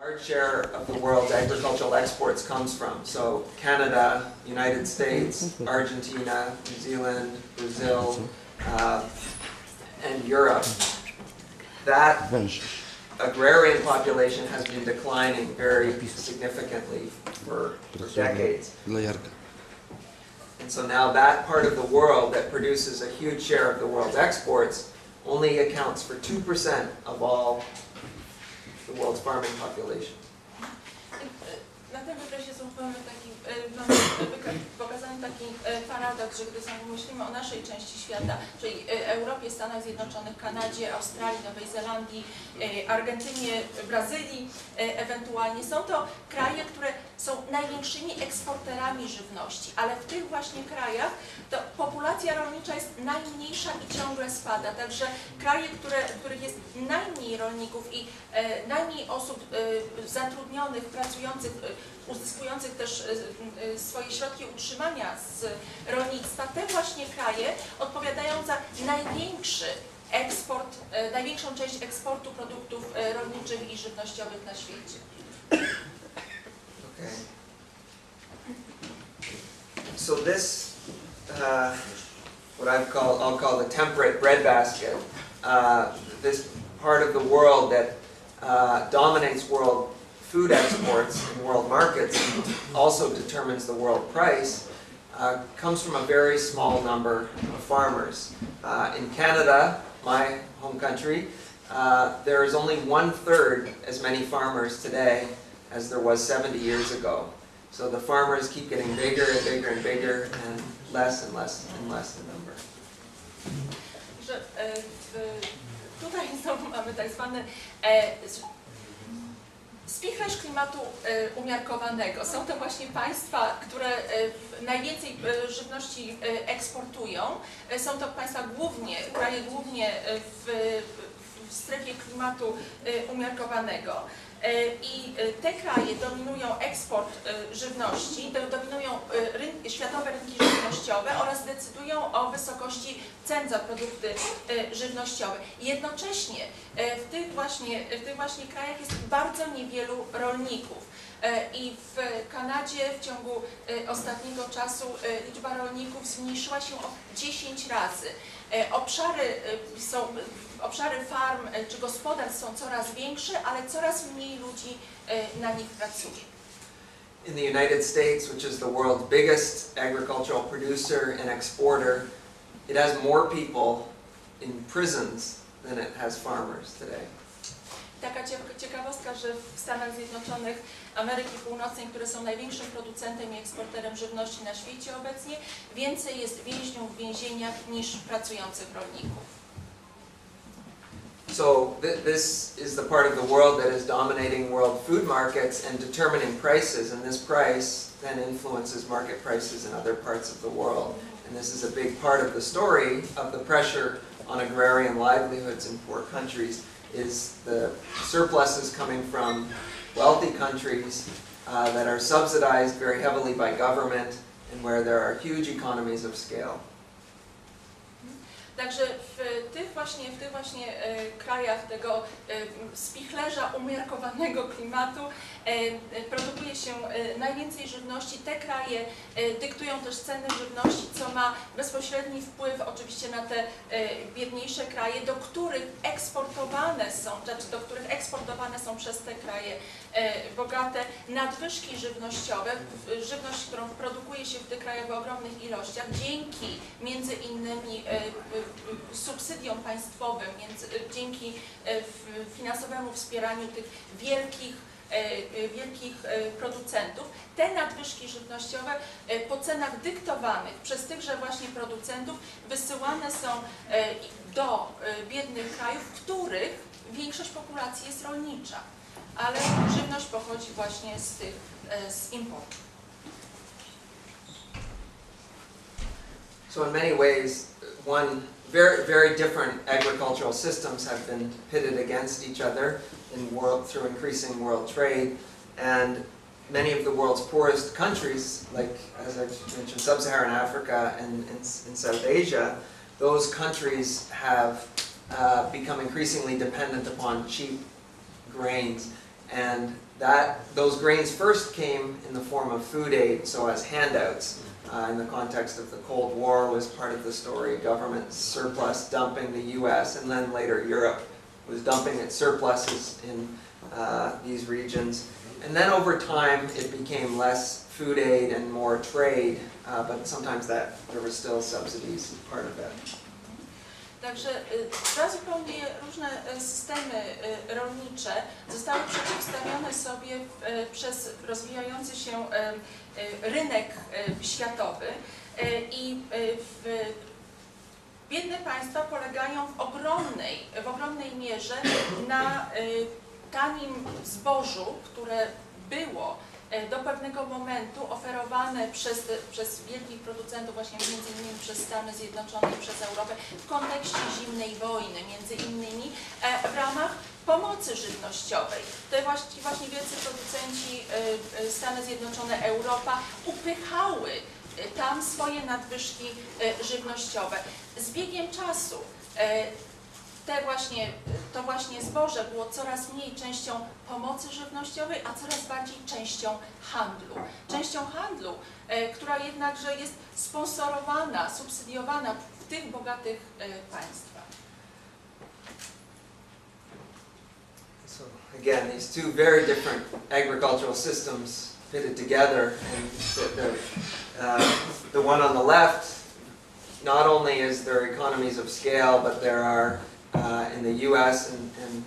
large share of the world's agricultural exports comes from. So Canada, United States, Argentina, New Zealand, Brazil, uh, and Europe. That agrarian population has been declining very significantly for, for decades. And so now that part of the world that produces a huge share of the world's exports only accounts for 2% of all the world's farming population. Na tym wykresie są taki, e, mamy pokazany taki e, paradoks, że gdy myślimy o naszej części świata, czyli e, Europie, Stanach Zjednoczonych, Kanadzie, Australii, Nowej Zelandii, Argentynie, Brazylii ewentualnie, są to kraje, które są największymi eksporterami żywności, ale w tych właśnie krajach to populacja rolnicza jest najmniejsza i ciągle spada. Także kraje, które, których jest najmniej rolników i e, najmniej osób e, zatrudnionych, pracujących, e, uzyskujących też e, e, swoje środki utrzymania z rolnictwa, te właśnie kraje odpowiadają za największy eksport, e, największą część eksportu produktów rolniczych i żywnościowych na świecie. Okay. So this, uh, what I've called, I'll call the temperate breadbasket, uh, this part of the world that uh, dominates world food exports and world markets, also determines the world price, uh, comes from a very small number of farmers. Uh, in Canada, my home country, uh, there is only one third as many farmers today as there was 70 years ago. So the farmers keep getting bigger and bigger and bigger and less and less and less in number. e, tutaj mamy tak zwany e, spichlerz klimatu e, umiarkowanego. Są to właśnie państwa, które najwięcej żywności eksportują. Są to państwa głównie, kraje głównie w, w strefie klimatu umiarkowanego. E, I e, te kraje dominują eksport e, żywności, do- dominują e, ryn- światowe rynki żywnościowe oraz decydują o wysokości cen za produkty żywnościowe. Jednocześnie w tych właśnie, w tych właśnie krajach jest bardzo niewielu rolników. E, I w Kanadzie w ciągu e, ostatniego czasu e, liczba rolników zmniejszyła się o 10 razy. Obszary są, obszary farm czy gospodarstw są coraz większe, ale coraz mniej ludzi na nich pracuje. In the United States, which is the world's biggest agricultural producer and exporter, it has more people in prisons than it has farmers today. Taka cie- ciekawostka, że w Stanach Zjednoczonych Ameryki Północnej, które są największym producentem i eksporterem żywności na świecie obecnie, więcej jest więźniów w więzieniach niż pracujących rolników. So th- this is the part of the world that is dominating world food markets and determining prices, and this price then influences market prices in other parts of the world. And this is a big part of the story of the pressure on agrarian livelihoods in poor countries is the surpluses coming from wealthy countries uh, that are subsidized very heavily by government and where there are huge economies of scale. Także w tych właśnie, w tych właśnie e, krajach tego e, spichlerza umiarkowanego klimatu e, produkuje się najwięcej żywności. Te kraje dyktują też ceny żywności, co ma bezpośredni wpływ oczywiście na te biedniejsze kraje, do których eksportowane są, znaczy do których eksportowane są przez te kraje bogate nadwyżki żywnościowe, żywność, którą produkuje się w tych krajach w ogromnych ilościach, dzięki między innymi e, subsydiom państwowym, e, dzięki e, finansowemu wspieraniu tych wielkich e, e, wielkich e, producentów, te nadwyżki żywnościowe e, po cenach dyktowanych przez tychże właśnie producentów wysyłane są e, do e, biednych krajów, w których większość populacji jest rolnicza, ale żywność pochodzi właśnie z tych, z importu. So in many ways, one, very, very different agricultural systems have been pitted against each other in world, through increasing world trade. And many of the world's poorest countries, like, as I mentioned, sub-Saharan Africa and, and in South Asia, those countries have uh, become increasingly dependent upon cheap grains And that, those grains first came in the form of food aid, so as handouts. Uh, in the context of the Cold War was part of the story, government surplus dumping the US, and then later Europe was dumping its surpluses in uh, these regions. And then over time, it became less food aid and more trade, uh, but sometimes that, there were still subsidies part of that. Także y, dwa zupełnie różne y, systemy y, rolnicze zostały przeciwstawione sobie przez rozwijający się rynek światowy. I biedne państwa polegają w ogromnej, w ogromnej mierze na tanim zbożu, które było do pewnego momentu oferowane przez, przez wielkich producentów, właśnie między innymi przez Stany Zjednoczone i przez Europę w kontekście zimnej wojny, między innymi e, w ramach pomocy żywnościowej. Te właśnie, właśnie wielcy producenci y, Stany Zjednoczone, Europa upychały tam swoje nadwyżki żywnościowe. Z biegiem czasu te właśnie, to właśnie zboże było coraz mniej częścią pomocy żywnościowej, a coraz bardziej częścią handlu. Częścią handlu, e, która jednakże jest sponsorowana, subsydiowana w tych bogatych e, państwach. So again, these two very different agricultural systems fitted together, and the, uh, the one on the left, not only is there economies of scale, but there are uh, in the U.S. and, and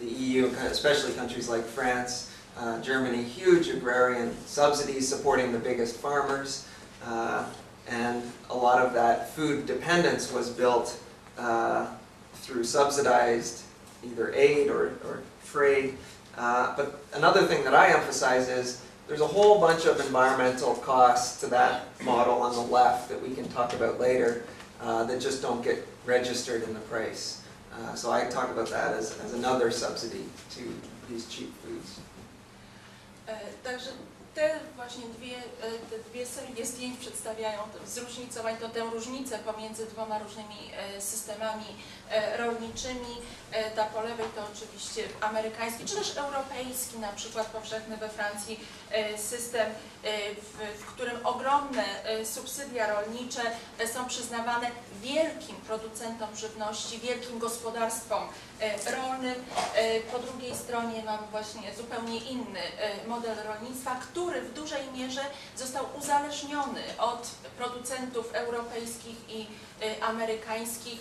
the EU, especially countries like France, uh, Germany, huge agrarian subsidies supporting the biggest farmers, uh, and a lot of that food dependence was built uh, through subsidized either aid or, or trade. Uh, but another thing that I emphasize is there's a whole bunch of environmental costs to that model on the left that we can talk about later uh, that just don't get registered in the price. Uh, so I talk about that as, as another subsidy to these cheap foods. E, Także te właśnie dwie, e, te dwie serie zdjęć przedstawiają zróżnicowań, to tę różnicę pomiędzy dwoma różnymi e, systemami e, rolniczymi. Ta po lewej to oczywiście amerykański, czy też europejski, na przykład powszechny we Francji system, w, w którym ogromne subsydia rolnicze są przyznawane wielkim producentom żywności, wielkim gospodarstwom rolnym. Po drugiej stronie mamy właśnie zupełnie inny model rolnictwa, który w dużej mierze został uzależniony od producentów europejskich i e, amerykańskich,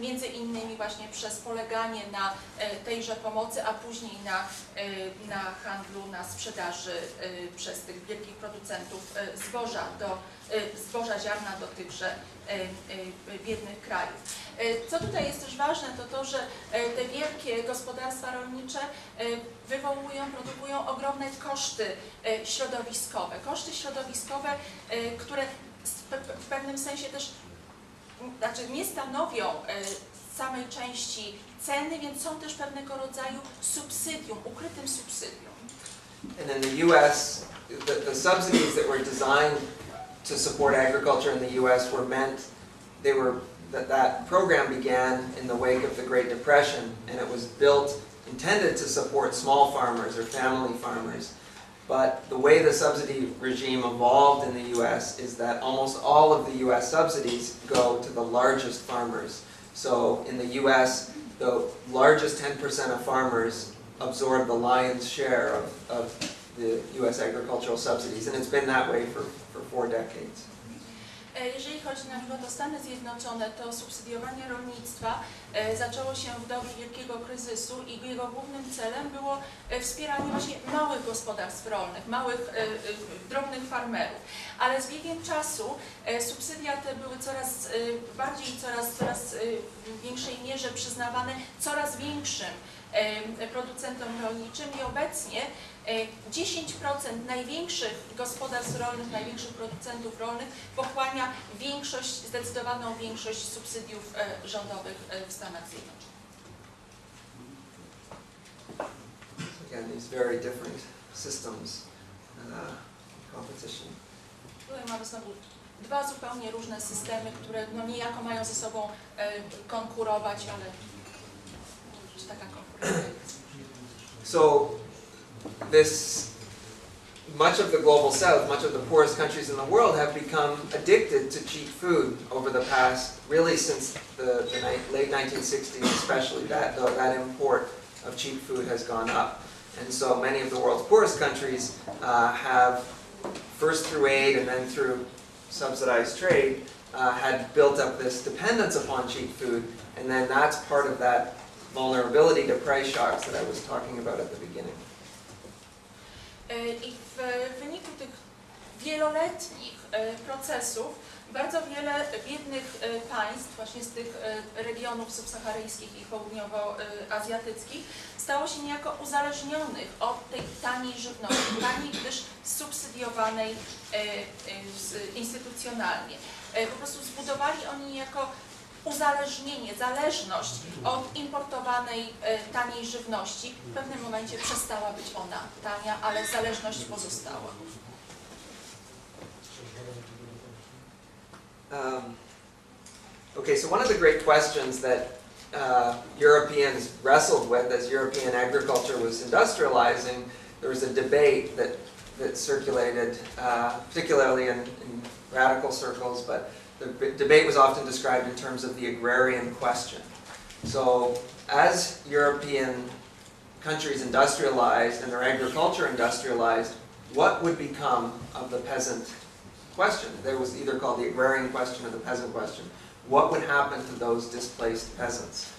między innymi właśnie przez poleganie na e, tejże pomocy, a później na, e, na handlu, na sprzedaży e, przez tych wielkich producentów zboża, do, zboża ziarna do tychże biednych krajów. Co tutaj jest też ważne, to to, że te wielkie gospodarstwa rolnicze wywołują, produkują ogromne koszty środowiskowe. Koszty środowiskowe, które w pewnym sensie też znaczy nie stanowią samej części ceny, więc są też pewnego rodzaju subsydium, ukrytym subsydium. And in the U.S., the, the subsidies that were designed to support agriculture in the U.S. were meant, they were, that, that program began in the wake of the Great Depression, and it was built, intended to support small farmers or family farmers. But the way the subsidy regime evolved in the U.S. is that almost all of the U.S. subsidies go to the largest farmers. So in the U.S., the largest 10% of farmers absorb the lion's share of, of the U.S. agricultural subsidies, and it's been that way for, for four decades. E, Jeżeli chodzi na przykład o Stany Zjednoczone, to subsydiowanie rolnictwa e, zaczęło się w dobie wielkiego kryzysu i jego głównym celem było e, wspieranie właśnie małych gospodarstw rolnych, małych, drobnych farmerów. Ale z biegiem czasu subsydia te były coraz bardziej, coraz, coraz w większej mierze przyznawane coraz większym producentom rolniczym i obecnie e, 10% największych gospodarstw rolnych, największych producentów rolnych pochłania większość, zdecydowaną większość subsydiów e, rządowych e, w Stanach Zjednoczonych. Again, these very different systems, uh, competition. Tutaj mamy znowu dwa zupełnie różne systemy, które no niejako mają ze sobą e, konkurować, ale So this much of the global south, much of the poorest countries in the world have become addicted to cheap food over the past, really since the, the late 1960s especially, that, the- that import of cheap food has gone up. And so many of the world's poorest countries uh, have, first through aid and then through subsidized trade, uh, had built up this dependence upon cheap food, and then that's part of that vulnerability to price shocks that I was talking about at the beginning. E, I w wyniku tych wieloletnich e, procesów bardzo wiele biednych e, państw, właśnie z tych e, regionów subsaharyjskich i południowoazjatyckich, stało się niejako uzależnionych od tej taniej żywności, taniej, gdyż subsydiowanej e, e, instytucjonalnie. E, Po prostu zbudowali oni jako uzależnienie, zależność od importowanej e, taniej żywności. W pewnym momencie przestała być ona tania, ale zależność pozostała. Um, okay, so one of the great questions that uh, Europeans wrestled with as European agriculture was industrializing, there was a debate that, that circulated, uh, particularly in, in radical circles, but the debate was often described in terms of the agrarian question. So, as European countries industrialized and their agriculture industrialized, what would become of the peasant question. There was either called the agrarian question or the peasant question. What would happen to those displaced peasants?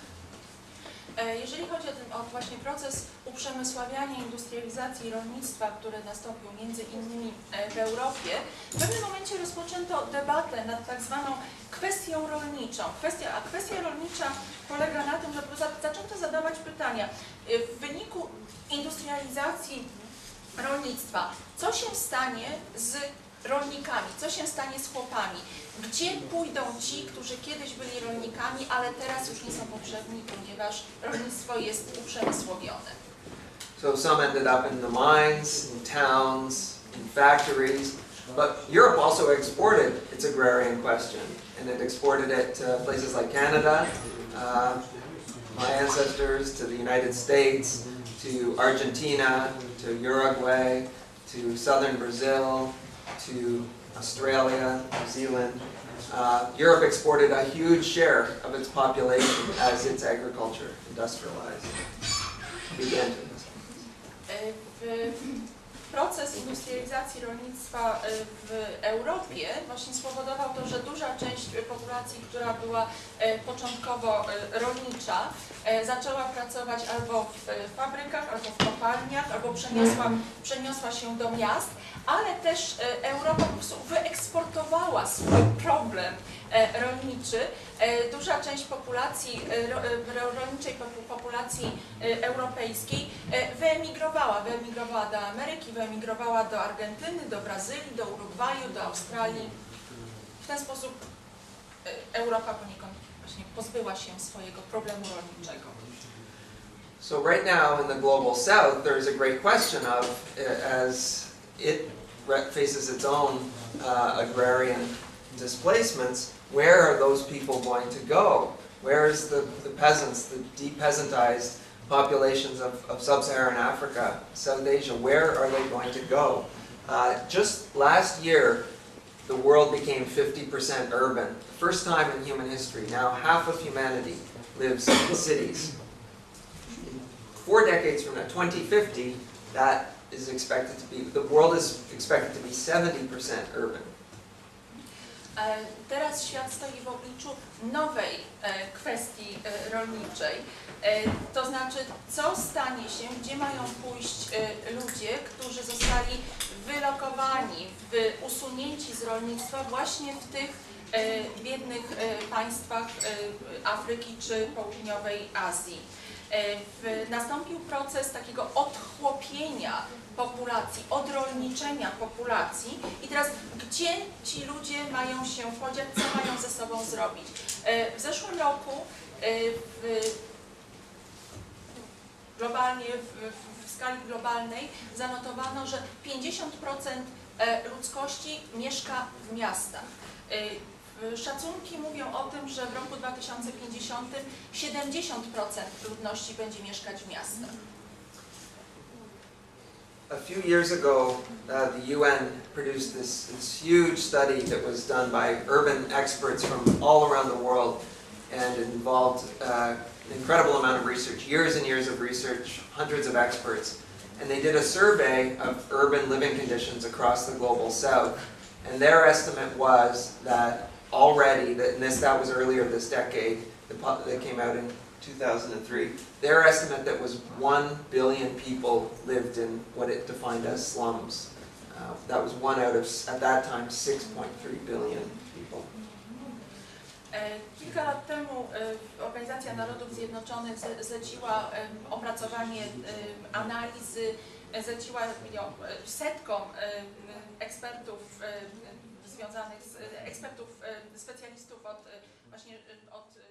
E, Jeżeli chodzi o ten o właśnie proces uprzemysławiania, industrializacji rolnictwa, który nastąpił między innymi e, w Europie, w pewnym momencie rozpoczęto debatę nad tak zwaną kwestią rolniczą. Kwestia, a kwestia rolnicza polega na tym, że za- zaczęto zadawać pytania e, w wyniku industrializacji rolnictwa, co się stanie z rolnikami, co się stanie z chłopami, gdzie pójdą ci, którzy kiedyś byli rolnikami, ale teraz już nie są potrzebni, ponieważ rolnictwo jest uprzemysłowione. So some ended up in the mines, in towns, in factories, but Europe also exported its agrarian question, and it exported it to places like Canada, uh, my ancestors, to the United States, to Argentina, to Uruguay, to southern Brazil, to Australia, New Zealand. Uh, Europe exported a huge share of its population as its agriculture industrialized, began to industrialize. Proces industrializacji rolnictwa e, w Europie właśnie spowodował to, że duża część populacji, która była e, początkowo e, rolnicza, zaczęła pracować albo w fabrykach, albo w kopalniach, albo przeniosła, przeniosła się do miast, ale też Europa po prostu wyeksportowała swój problem rolniczy. E, Duża część populacji, e, ro- e, ro- rolniczej popu- populacji e, europejskiej e, wyemigrowała. Wyemigrowała do Ameryki, wyemigrowała do Argentyny, do Brazylii, do Urugwaju, do Australii. W ten sposób e, Europa poniekąd właśnie pozbyła się swojego problemu rolniczego. So right now in the global south, there's a great question of, as it faces its own uh, agrarian displacements, where are those people going to go? Where is the, the peasants, the depeasantized populations of, of sub-Saharan Africa, South Asia, where are they going to go? Uh, just last year, the world became 50% urban. First time in human history. Now half of humanity lives in cities four decades from now, 2050, that is expected to be, the world is expected to be 70% urban. E, Teraz świat stoi w obliczu nowej e, kwestii e, rolniczej. To znaczy, co stanie się, gdzie mają pójść ludzie, którzy zostali wylokowani, wy- usunięci z rolnictwa właśnie w tych biednych państwach Afryki czy południowej Azji. E, Nastąpił proces takiego odchłopienia populacji, odrolniczenia populacji i teraz gdzie ci ludzie mają się podziać, co mają ze sobą zrobić. E, W zeszłym roku e, w globalnie, w, skali globalnej zanotowano, że 50% e, ludzkości mieszka w miastach. Szacunki mówią o tym, że w roku 2050 70% ludności będzie mieszkać w miastach. a few years ago, uh, the UN produced this, this huge study that was done by urban experts from all around the world, and involved uh, an incredible amount of research, years and years of research, hundreds of experts. And they did a survey of urban living conditions across the global south. And their estimate was that already, that, and this, that was earlier this decade, that came out in 2003, their estimate that was 1 billion people lived in what it defined as slums. Uh, that was one out of, at that time, 6.3 billion people. E, Kilka lat temu Organizacja Narodów Zjednoczonych zle- zleciła opracowanie analizy, zleciła ją setkom ekspertów związanych z ekspertów, em, specjalistów od e, właśnie e, od e.